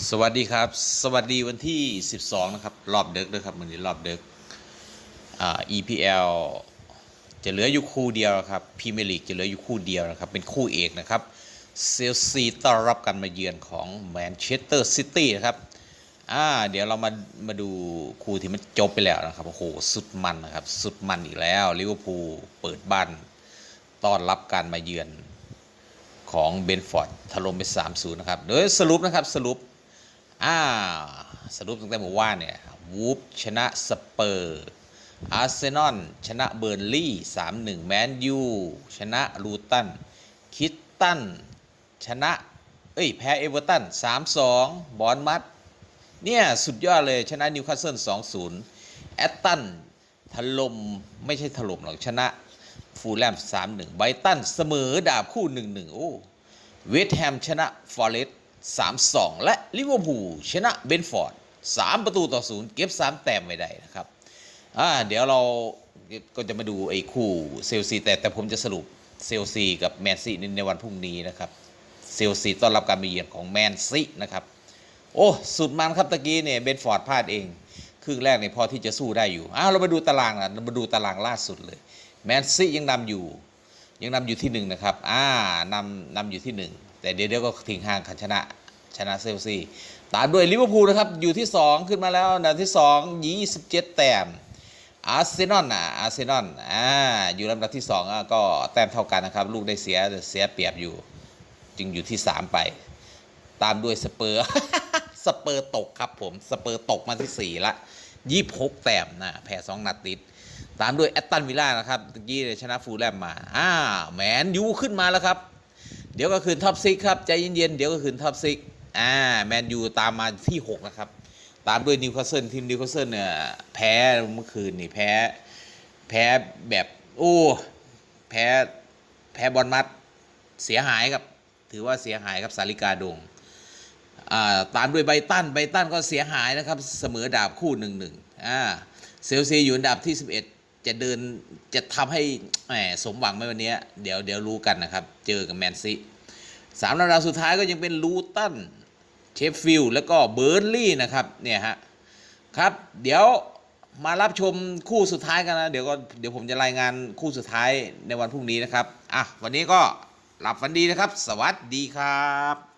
สวัสดีครับ สวัสดีวันที่ 12 นะครับ รอบเดึกด้วยครับวันนี้รอบเดึกอ่า EPL จะเหลืออยู่คู่เดียวครับพรีเมียร์ลีกจะเหลืออยู่คู่เดียวนะครับ เป็นคู่เอกนะครับเซลซีต้อนรับการมาเยือนของแมนเชสเตอร์ซิตี้นะครับอ่าเดี๋ยวเรามามาดูคู่ที่มันจบไปแล้วนะครับโอ้โหสุดมันนะครับ สุดมันอีกแล้วลิเวอร์พูลเปิดบ้านต้อนรับการมาเยือนของเบนฟอร์ดถล่มไป3-0นะครับโดยสรุปนะครับสรุป อ่าสรุปตั้งแต่เมื่อวานเนี่ยวูฟชนะสเปอร์อาร์เซนอลชนะเบอร์ลี่3-1 แมนยู ชนะลูตัน คิตตัน ชนะ เอ้ย แพ้เอเวอร์ตัน 3-2 บอลมัดเนี่ย สุดยอดเลย ชนะนิวคาสเซิล2-0 แอตตัน ถล่ม ไม่ใช่ถล่มหรอก ชนะฟูลแลม3-1 ไบตัน เสมอดาบคู่ 1-1 โอ้ เวสต์แฮม ชนะ ฟอเรสต์ 3-2 และลิเวอร์พูลชนะเบนฟอร์ด 3 ประตูต่อ 0 เก็บ 3 แต้มไว้ได้นะครับอ่าเดี๋ยวเราก็จะมาดูไอ้คู่เซลซีแต่แต่ผมจะสรุปเซลซีกับแมนซีในวันพรุ่งนี้นะครับ เซลซีต้อนรับการมาเยือนของแมนซีนะครับ โอ้สุดมันครับตะกี้เนี่ยเบนฟอร์ดพลาดเอง ครึ่งแรกเนี่ยพอที่จะสู้ได้อยู่อ้าวเรามาดูตารางนะเรามาดูตารางล่าสุดเลยแมนซียังนำอยู่ ยังนำอยู่ที่หนึ่งนะครับอ่านำนำอยู่ที่หนึ่ง แต่เดี๋ยวเดี๋ยวก็ทิ้งห่างขันชนะชนะเซลซีตามด้วยลิเวอร์พูลนะครับ อยู่ที่ 2 ขึ้นมาแล้วอันดับที่ 2 27 แต้มอาร์เซนอลนะอาร์เซนอลอ่าอยู่ลำดับที่2อะก็แต้มเท่ากันนะครับ ลูกได้เสียเสียเปรียบอยู่ จึงอยู่ที่ 3 ไป ตามด้วยสเปอร์สเปอร์ตกครับผมสเปอร์ตกมาที่ 4 ละ 26 แต้มนะแพ้ 2 นัดติด ตามด้วยแอตตันวิลล่านะครับตะกี้ชนะฟูลแลมมาอ่าแมนยูขึ้นมาแล้วครับ เดี๋ยวก็คืนท็อปซิกครับ ใจเย็นๆ เดี๋ยวก็คืนท็อปซิกอ่าแมนยูตามมาที่ 6 นะครับ ตามด้วยนิวคาสเซิลทีมนิวคาสเซิลเนี่ยแพ้เมื่อคืนนี่แพ้แพ้แบบโอ้แพ้แพ้บอลมัดเสียหายครับ ถือว่าเสียหายครับสาริกาดงอ่าตามด้วยไบตันไบตันก็เสียหายนะครับ เสมอดาบคู่หนึ่งหนึ่งอ่าเซลซีอยู่อันดับที่ 11 จะเดินจะทำให้สมหวังไหมวันนี้ เดี๋ยวเดี๋ยวรู้กันนะครับ เจอกับแมนซี สามลำดับสุดท้ายก็ยังเป็นลูตันเชฟฟิลด์แล้วก็เบิร์นลี่นะครับเนี่ยฮะครับเดี๋ยวมารับชมคู่สุดท้ายกันนะเดี๋ยวก็เดี๋ยวผมจะรายงานคู่สุดท้ายในวันพรุ่งนี้นะครับอะวันนี้ก็หลับฝันดีนะครับ สวัสดีครับ